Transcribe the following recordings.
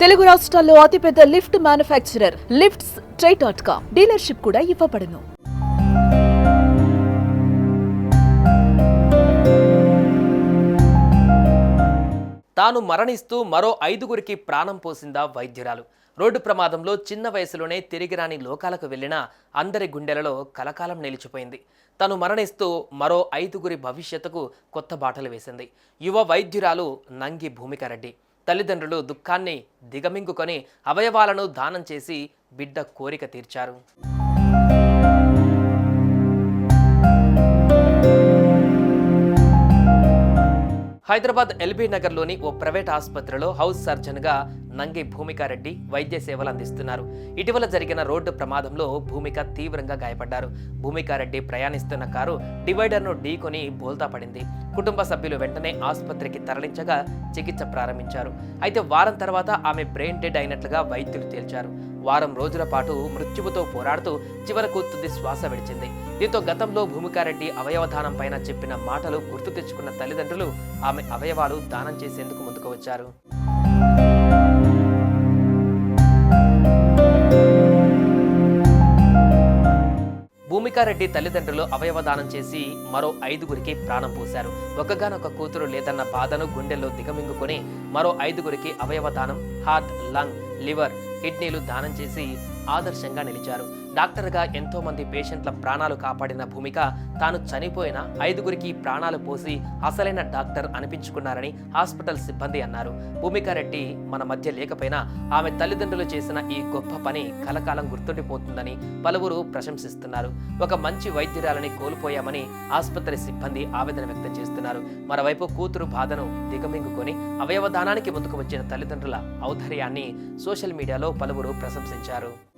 తెలుగు రాష్ట్రాల్లో అతిపెద్ద lift manufacturer lifts try dot com. Dealership కూడా ఇవ్వబడును. తాను మరణిస్తూ మరో ఐదుగురికి ప్రాణం పోసిందా వైద్యురాలు. రోడ్డు ప్రమాదంలో చిన్న వయసులోనే తిరిగి రాని లోకాలకు వెళ్ళిన అందరి గుండెలలో కలకాలం నిలిచిపోయింది. తను మరణిస్తూ మరో ఐదుగురి భవిష్యత్తుకు కొత్త బాటలు వేసింది. యువ వైద్యురాలు నంగి భూమికారెడ్డి. తల్లిదండ్రులు దుఃఖాన్ని దిగమింగుకొని అవయవాలను దానం చేసి బిడ్డ కోరిక తీర్చారు. హైదరాబాద్ ఎల్బీ నగర్లోని ఓ ప్రైవేట్ ఆసుపత్రిలో హౌస్ సర్జన్గా నంగి భూమికారెడ్డి వైద్య సేవలు అందిస్తున్నారు. ఇటీవల జరిగిన రోడ్డు ప్రమాదంలో భూమిక తీవ్రంగా గాయపడ్డారు. భూమికారెడ్డి ప్రయాణిస్తున్న కారు డివైడర్ను ఢీకొని బోల్తా పడింది. కుటుంబ సభ్యులు వెంటనే ఆసుపత్రికి తరలించగా చికిత్స ప్రారంభించారు. అయితే వారం తర్వాత ఆమె బ్రెయిన్ డెడ్ అయినట్లుగా వైద్యులు తేల్చారు. వారం రోజుల పాటు మృత్యువుతో పోరాడుతూ చివరకు తుది శ్వాస విడిచింది. దీంతో గతంలో భూమికారెడ్డి అవయవదానం పైన చెప్పిన మాటలు గుర్తు తెచ్చుకున్న తల్లిదండ్రులు ఆమె అవయవాలు దానం చేసేందుకు ముందుకు వచ్చారు. భూమికారెడ్డి తల్లిదండ్రులు అవయవదానం చేసి మరో ఐదుగురికి ప్రాణం పోశారు. ఒకగానొక కూతురు లేదన్న బాధను గుండెల్లో దిగమింగుకొని మరో ఐదుగురికి అవయవదానం హార్ట్ లంగ్ లివర్ కిడ్నీలు దానం చేసి ఆదర్శంగా నిలిచారు. డాక్టర్గా ఎంతోమంది పేషెంట్ల ప్రాణాలు కాపాడిన భూమిక తాను చనిపోయిన ఐదుగురికి ప్రాణాలు పోసి అసలైన డాక్టర్ అనిపించుకున్నారని హాస్పిటల్ సిబ్బంది అన్నారు. భూమిక రెడ్డి మన మధ్య లేకపోయినా ఆమె తల్లిదండ్రులు చేసిన ఈ గొప్ప పని కలకాలం గుర్తుండిపోతుందని పలువురు ప్రశంసిస్తున్నారు. ఒక మంచి వైద్యురాలని కోల్పోయామని ఆసుపత్రి సిబ్బంది ఆవేదన వ్యక్తం చేస్తున్నారు. మరోవైపు కూతురు బాధను దిగమింగుకొని అవయవదానానికి ముందుకు వచ్చిన తల్లిదండ్రుల ఔదర్యాన్ని సోషల్ మీడియాలో పలువురు ప్రశంసించారు.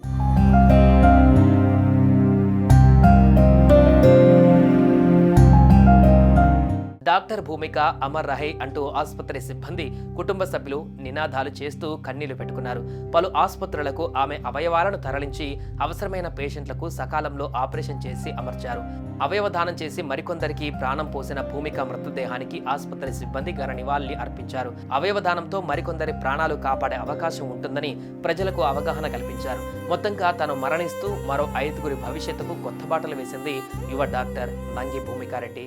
డాక్టర్ భూమిక అమర్ రహే అంటూ ఆసుపత్రి సిబ్బంది కుటుంబ సభ్యులు నినాదాలు చేస్తూ కన్నీళ్ళు పెట్టుకున్నారు. పలు ఆసుపత్రులకు ఆమె అవయవాలను తరలించి అవసరమైన పేషెంట్లకు సకాలంలో ఆపరేషన్ చేసి అమర్చారు. అవయవదానం చేసి మరికొందరికి ప్రాణం పోసిన భూమిక మృతదేహానికి ఆసుపత్రి సిబ్బంది ఘన నివాళి అర్పించారు. అవయవదానంతో మరికొందరి ప్రాణాలు కాపాడే అవకాశం ఉంటుందని ప్రజలకు అవగాహన కల్పించారు. మొత్తంగా తను మరణిస్తూ మరో ఐదుగురి భవిష్యత్తుకు కొత్త బాటలు వేసింది యువ డాక్టర్ నంగి భూమికారెడ్డి.